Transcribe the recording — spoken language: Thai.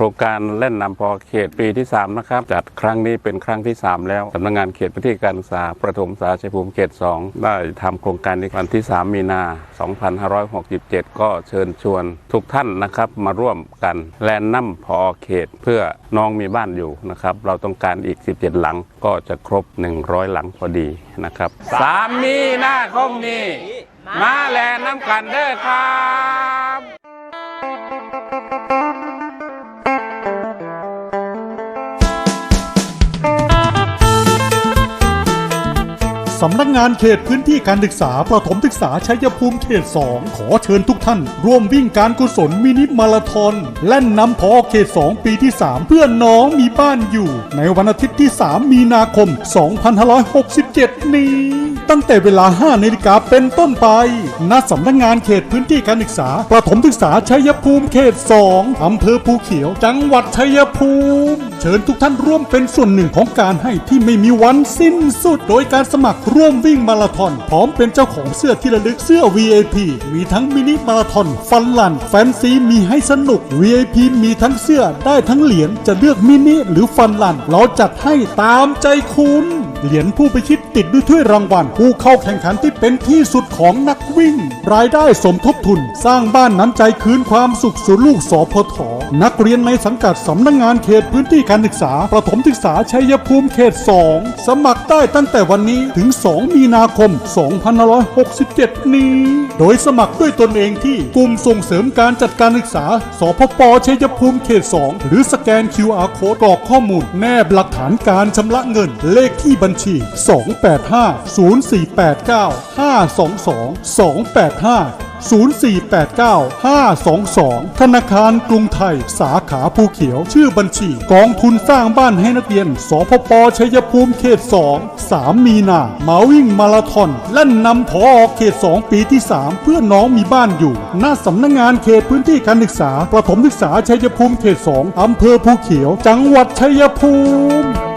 ครงการเล่นนำพอเขตปีที่ 3 นะครับ จัดครั้งนี้เป็นครั้งที่ 3 แล้วสำนักงานเขตพื้นที่การศึกษา ประถมศึกษาชัยภูมิเขต 2 ได้ทำโครงการในวันที่ 3 มีนา 2567 ก็เชิญชวนทุกท่านนะครับมาร่วมกันแลนน้ำพอเขตเพื่อน้องมีบ้านอยู่นะครับ เราต้องการอีก 17 หลังก็จะครบ 100 หลังพอดีนะครับสามมีนาคมนี้มาแลน้ำกันเด้อครับ สำนักงานเขตพื้นที่การศึกษาประถมศึกษาชัยภูมิเขต 2 ขอเชิญทุกท่าน ร่วมวิ่งการกุศลมินิมาราธอนแล่นนำพอเขต 2 ปีที่ 3 เพื่อน้องมีบ้านอยู่ ในวันอาทิตย์ที่ 3 มีนาคม 2567 นี้ ตั้งแต่เวลา 5นาฬิกาเป็นต้นไป ณ สำนักงานเขตพื้นที่การศึกษา ประถมศึกษาชัยภูมิเขต 2 อำเภอภูเขียว จังหวัดชัยภูมิ เชิญทุกท่านร่วมเป็นส่วนหนึ่งของการให้ที่ไม่มีวันสิ้นสุด โดยการสมัครร่วมวิ่งมาราธอน พร้อมเป็นเจ้าของเสื้อที่ระลึกเสื้อ VIP มีทั้งมินิมาราธอน ฟันลัน แฟนซีมีให้สนุก VIP มีทั้งเสื้อได้ทั้งเหรียญจะเลือกมินิหรือฟันลัน เราจัดให้ตามใจคุณ เหรียญผู้ไปชิดติดด้วยถ้วยรางวัลผู้เข้าแข่งขันที่เป็นที่สุดของนักวิ่ง รายได้สมทบทุน สร้างบ้านน้ำใจคืนความสุขสู่ลูกสพทนักเรียนในสังกัดสำนักงงานเขตพื้นที่การศึกษา ประถมศึกษาชัยภูมิเขต 2 สมัครได้ตั้งแต่วันนี้ถึง 2 มีนาคม 2567 นี้ โดยสมัครด้วยตนเองที่กลุ่มส่งเสริมการจัดการศึกษา สพปชัยภูมิเขต 2 หรือสแกน QR Code กรอกข้อมูลแนบหลักฐานการชำระเงิน เลขที่บัญญชี 285 0489 522 285 0489-522 ธนาคารกรุงไทย สาขาภูเขียว ชื่อบัญชี กองทุนสร้างบ้านให้นักเรียน สพปชัยภูมิเขต 2 3 มีนา มาวิ่งมาราธอนลั่นนำพอเขต 2 ปีที่ 3 เพื่อน้องมีบ้านอยู่ หน้าสำนักงานเขตพื้นที่การศึกษา ประถมศึกษาชัยภูมิเขต 2 อำเภอภูเขียว จังหวัดชัยภูมิ